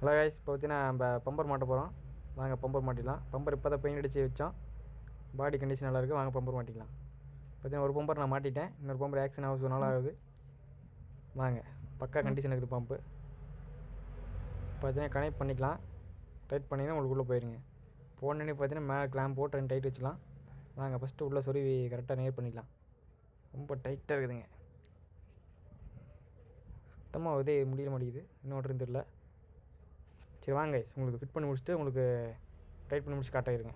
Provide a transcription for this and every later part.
Hello guys இப்போ பார்த்தீங்கன்னா நம்ம பம்பர் மாட்ட போகிறோம் வாங்க பம்பர் மாட்டிடலாம். பம்பர் இப்போ தான் பெயிண்ட் அடித்து வச்சோம். பாடி கண்டிஷன் நல்லா இருக்குது வாங்க பம்பர் மாட்டிக்கலாம். பார்த்தீங்கன்னா ஒரு பம்பர் நான் மாட்டிட்டேன். இன்னொரு பம்பர் ஆக்ஷன் ஆகுது ஒரு நாள் ஆகுது. வாங்க பக்கா கண்டிஷன் இருக்குது பம்பு பார்த்தீங்கன்னா கனெக்ட் பண்ணிக்கலாம். டைட் பண்ணிங்கன்னா உங்களுக்கு போயிருங்க. போனோடனே பார்த்தீங்கன்னா மேலே கிளாம் போட்டு ரெண்டு டைட் வச்சுக்கலாம். வாங்க ஃபஸ்ட்டு உள்ளே சொருவி கரெக்டாக நேர் பண்ணிக்கலாம். ரொம்ப டைட்டாக இருக்குதுங்க. சுத்தமாக இதே முடிய மாட்டேங்குது. இன்னொன்று தெரியல சரி வாங்க உங்களுக்கு ஃபிட் பண்ணி முடிச்சுட்டு உங்களுக்கு டைட் பண்ணி முடிச்சு கரெக்டாகிருங்க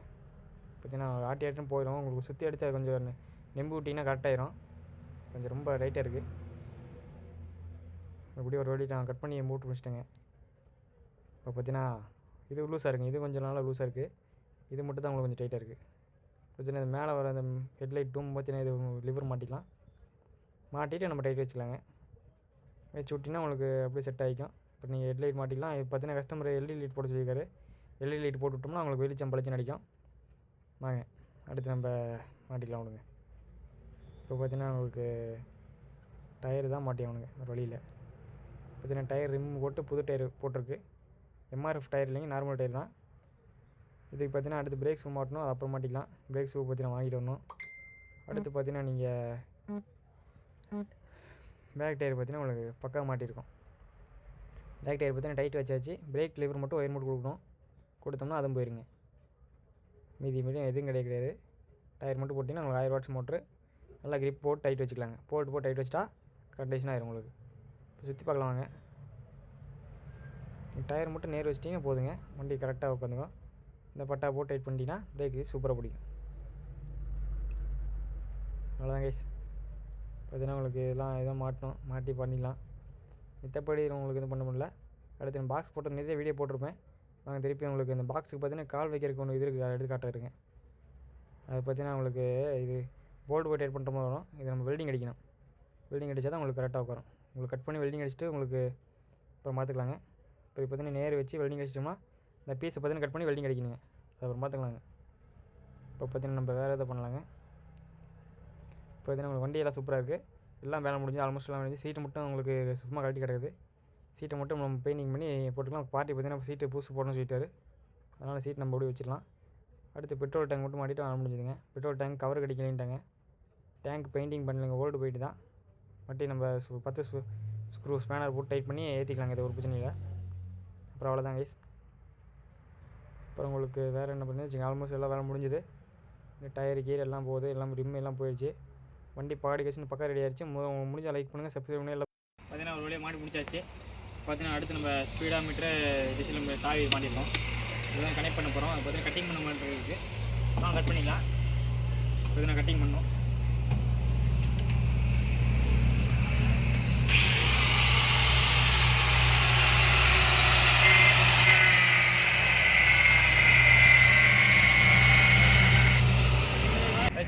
பார்த்தீங்கன்னா ஆட்டி ஆட்டும் போயிடும் உங்களுக்கு சுற்றி அடித்து அது கொஞ்சம் நெம்பு விட்டிங்கன்னா கரெக்டாயிரும் கொஞ்சம் ரொம்ப டைட்டாக இருக்குது அப்படியே ஒரு வழி நான் கட் பண்ணி மூட்டு முடிச்சிட்டேங்க. இப்போ பார்த்தீங்கன்னா இது லூஸாக இருக்குங்க இது கொஞ்சம் நல்லா லூஸாக இருக்குது இது மட்டும் தான் உங்களுக்கு கொஞ்சம் டைட்டாக இருக்குது பார்த்தீங்கன்னா இது மேலே வர அந்த ஹெட்லைட் டூம் பார்த்தீங்கன்னா இது லிவர் மாட்டிக்கலாம். மாட்டிட்டு நம்ம டைட் வச்சுக்கலாங்க. வச்சு விட்டிங்கன்னா உங்களுக்கு அப்படியே செட் ஆகிக்கும். இப்போ நீங்கள் ஹெட்லைட் மாட்டிக்கலாம். இப்போ பார்த்தீங்கன்னா கஸ்டமர் எல்இடி லைட் போட சொல்லியிருக்காரு. எல்இடி லைட் போட்டு விட்டோம்னா உங்களுக்கு வெளிச்சம் பளிச்சுன்னு அடிக்கும். வாங்க அடுத்து நம்ம மாட்டிக்கலாம் விடுங்க இப்போ பார்த்தீங்கன்னா உங்களுக்கு டயர் தான் மாட்டியாகணுங்க ஒரு வழியில் பார்த்தீங்கன்னா டயர் ரிம் போட்டு புது டயர் போட்டிருக்கு. எம்ஆர்எஃப் டயர் இல்லைங்க நார்மல் டயர் தான். இதுக்கு பார்த்தீங்கன்னா அடுத்து பிரேக் ஷூ மாட்டணும் அது அப்புறம் மாட்டிக்கலாம். பிரேக் ஷூ பார்த்தீங்கன்னா வாங்கிட்டு வரணும். அடுத்து பார்த்தீங்கன்னா நீங்கள் பேக் டயர் பார்த்தீங்கன்னா உங்களுக்கு பக்கா மாட்டியிருக்கும். பேக் டயர் பார்த்தீங்கன்னா டைட் வச்சாச்சு. பிரேக் லிவர் மட்டும் ஒயர் மட்டும் கொடுக்கணும். கொடுத்தோம்னா அதுவும் போயிருங்க. மீதி மீதி எதுவும் கிடையாது. கிடையாது டயர் மட்டும் போட்டிங்கன்னா உங்களுக்கு ஆயிரம் வாட்ஸ் மோட்ரு நல்லா கிரிப் போட்டு டைட் வச்சுக்கலாங்க. போட்டு போட்டு டைட் வச்சுட்டா கண்டிஷன் ஆயிரும் உங்களுக்கு. இப்போ சுற்றி பார்க்கலாம் வாங்க. டயர் மட்டும் நேர் வச்சிட்டிங்க போதுங்க. வண்டி கரெக்டாக உட்காந்துங்க இந்த பட்டா போட்டு டைட் பண்ணிட்டீங்கன்னா பிரேக் சூப்பராக பிடிக்கும். அவ்வளோதான் கைஸ் பார்த்தீங்கன்னா உங்களுக்கு இதெல்லாம் எதுவும் மாட்டணும். மாட்டி பண்ணிடலாம். மித்தப்படி உங்களுக்கு இது பண்ண முடியல. அடுத்து நான் பாக்ஸ் போட்டு நிறைய வீடியோ போட்டிருப்பேன். நாங்கள் திருப்பி உங்களுக்கு இந்த பாக்ஸுக்கு பார்த்தீங்கன்னா கால் வைக்கிறதுக்கு ஒன்று இது இருக்குது அதை எடுத்து காட்டுறேங்க அது பார்த்தீங்கன்னா உங்களுக்கு இது போல்டு போட்டு ஏட் பண்ணுற மாதிரி வரும். இது நம்ம வெல்டிங் அடிக்கணும். வெல்டிங் அடித்தா தான் உங்களுக்கு கரெக்டாக உட்காரும். உங்களுக்கு கட் பண்ணி வெல்டிங் அடிச்சுட்டு உங்களுக்கு அப்புறம் பார்த்துக்கலாங்க இப்போ பார்த்தீங்கன்னா நேர் வச்சு வெல்டிங் அடிச்சிட்டோம்னா இந்த பீஸை பார்த்தீங்கன்னா கட் பண்ணி வெல்டிங் அடிக்கணுங்க. அது அப்புறம் பார்த்துக்கலாங்க இப்போ பார்த்தீங்கன்னா நம்ம வேறு எதாவது பண்ணலாங்க. இப்போ பார்த்தீங்கன்னா உங்களுக்கு வண்டியெல்லாம் சூப்பராக இருக்குது எல்லாம் வேலை முடிஞ்சு ஆல்மோஸ்ட் எல்லாம் முடிஞ்சு சீட்டு மட்டும் உங்களுக்கு சும்மா கழட்டி கிடக்குது. சீட்டை மட்டும் நம்ம பெயிண்டிங் பண்ணி போட்டுக்கலாம். பார்ட்டி பார்த்தீங்கன்னா சீட்டு புதுசு போடணும்னு சொல்லிட்டாரு. அதனால் சீட் நம்ம அப்படியே வச்சிடலாம். அடுத்து பெட்ரோல் டேங்க் மட்டும் மாட்டிட்டு வேலை முடிஞ்சுதுங்க. பெட்ரோல் டேங்க் கவர் கடிக்கலைன்ட்டாங்க. டேங்க் பெயிண்டிங் பண்ணலைங்க. ஓல்டு போயிட்டு தான். மட்டி நம்ம பத்து ஸ்க்ரூ ஸ்க்ரூ ஸ்பேனர் போட்டு டைட் பண்ணி ஏற்றிக்கலாங்க இது ஒரு பிரச்சனையில் அப்புறம் அவ்வளோதான் கைஸ் அப்புறம் உங்களுக்கு வேறு என்ன பண்ணி ஆல்மோஸ்ட் எல்லாம் வேலை முடிஞ்சுது. இந்த டயர் கீர் எல்லாம் போகுது. எல்லாம் ரிம் எல்லாம் போயிடுச்சு வண்டி பாடி கஷ்டம் பக்கம் ரெடி ஆயிடுச்சு முடிஞ்ச லைக் பண்ணுங்கள் சப்ஸ்கிரைப் பண்ணி எல்லாம் பார்த்தீங்கன்னா ஒரு வழியாக மாட்டி முடிச்சாச்சு. பார்த்தீங்கன்னா அடுத்து நம்ம ஸ்பீடாக மீட்டரை டிசில் நம்ம சாவி மாட்டிருக்கோம் இதுதான் கனெக்ட் பண்ண போகிறோம் அது பார்த்தீங்கன்னா கட்டிங் பண்ண மாதிரி இருக்குது கட் பண்ணிக்கலாம் பார்த்தீங்கன்னா கட்டிங் பண்ணோம்.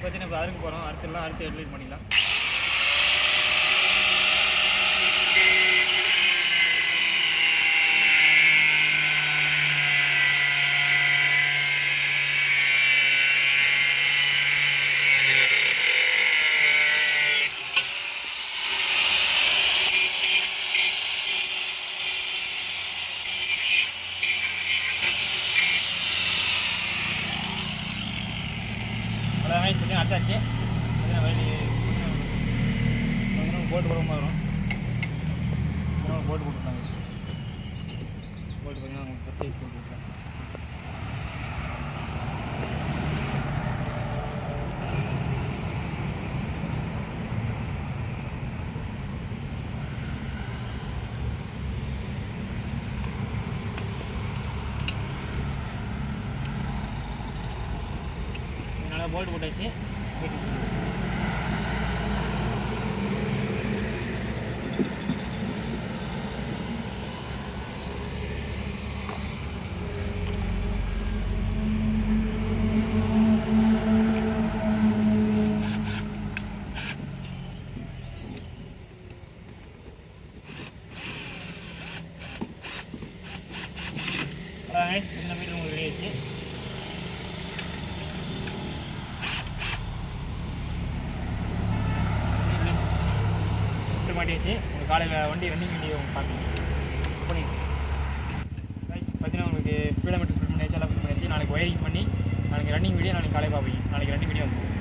பற்றி நம்ம அறுக்க போகிறோம் அறுத்துலாம் அடுத்து ஹெட்லைட் பண்ணிக்கலாம் வாங்கி சொல்லி அட்டாச்சு போட்டு போட மாதிரி வரும். போட்டு போட்டுருக்காங்க போட்டு பார்த்தீங்கன்னா பர்ச்சேஸ் பண்ணிருக்கேன் நல்லா போல்ட் நிப்பாட்டியாச்சு உங்கள் காலையில் வண்டி ரன்னிங் வண்டி பார்க்கணும் பண்ணிடுச்சு பார்த்தீங்கன்னா உங்களுக்கு ஸ்பீடோமீட்டர் ஃபில் பண்ணியாச்சு எல்லாம் ஃபில் பண்ணியாச்சு. நாளைக்கு ஒயரிங் பண்ணி நாளைக்கு ரன்னிங் வீடியோ நாளைக்கு காலையில் பார்ப்பீங்க நாளைக்கு ரன்னிங் வீடியோ வந்துடும்